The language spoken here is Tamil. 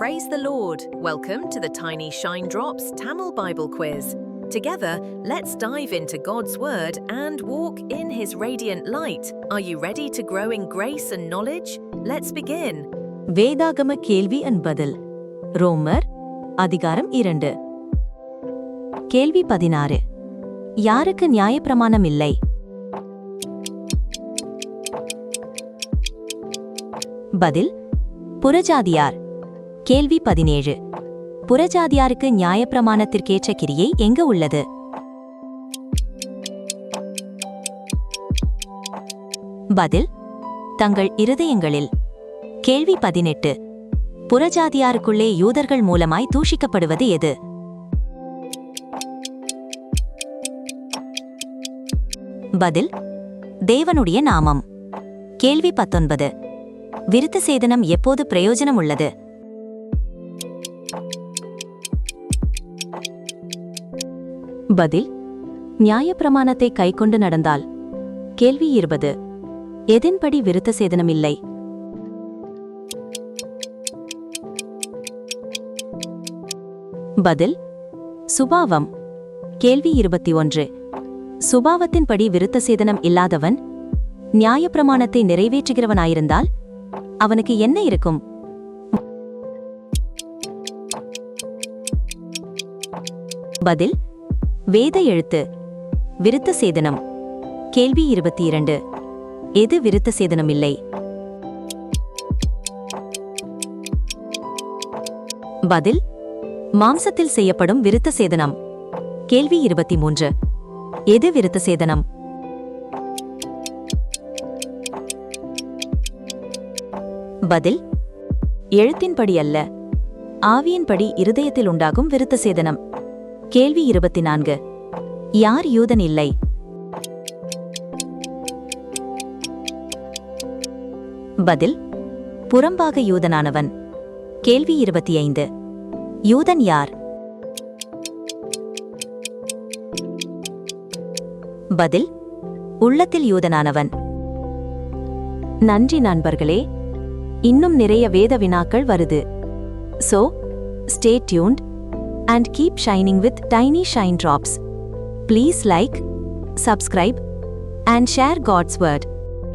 Praise the Lord. Welcome to the Tiny Shine Drops Tamil Bible Quiz. Together, let's dive into God's Word and walk in His radiant light. Are you ready to grow in grace and knowledge? Let's begin. வேதாகம கேள்வி அண்ட் பதில் ரோமர் அதிகாரம் இரண்டு கேள்வி பதினாறு யாருக்கு நியாயப்பிரமாணம் இல்லை பதில் புறஜாதியார் கேள்வி பதினேழு. புறஜாதியாருக்கு நியாயப்பிரமாணத்திற்கேற்ற கிரியை எங்க உள்ளது? பதில் தங்கள் இருதயங்களில். கேள்வி பதினெட்டு. புறஜாதியாருக்குள்ளே யூதர்கள் மூலமாய் தூஷிக்கப்படுவது எது? பதில் தேவனுடைய நாமம். கேள்வி பத்தொன்பது. விருத்த சேதனம் எப்போது பிரயோஜனம் உள்ளது பதில் நியாயப்பிரமாணத்தை கைக்கொண்டு நடந்தால். கேள்வி இருபது எதன்படி விருத்த சேதனம் இல்லை பதில் சுபாவம். கேள்வி இருபத்தி ஒன்று சுபாவத்தின்படி விருத்த சேதனம் இல்லாதவன் நியாயப்பிரமாணத்தை நிறைவேற்றுகிறவனாயிருந்தால் அவனுக்கு என்ன இருக்கும்? பதில் வேத எழுத்து விருத்த சேதனம். கேள்வி இருபத்தி இரண்டு எது விருத்த சேதனம் இல்லை? பதில் மாம்சத்தில் செய்யப்படும் விருத்த சேதனம். கேள்வி இருபத்தி மூன்று எது விருத்த சேதனம்? பதில் எழுத்தின்படி அல்ல ஆவியின்படி இருதயத்தில் உண்டாகும் விருத்த சேதனம். கேள்வி இருபத்தி நான்கு யார் யூதன் இல்லை? பதில் புறம்பாக யூதனானவன். கேள்வி இருபத்தி ஐந்து யூதன் யார்? பதில் உள்ளத்தில் யூதனானவன். நன்றி நண்பர்களே இன்னும் நிறைய வேத வினாக்கள் வருது. So stay tuned and keep shining with tiny shine drops. Please like, subscribe, and share God's Word.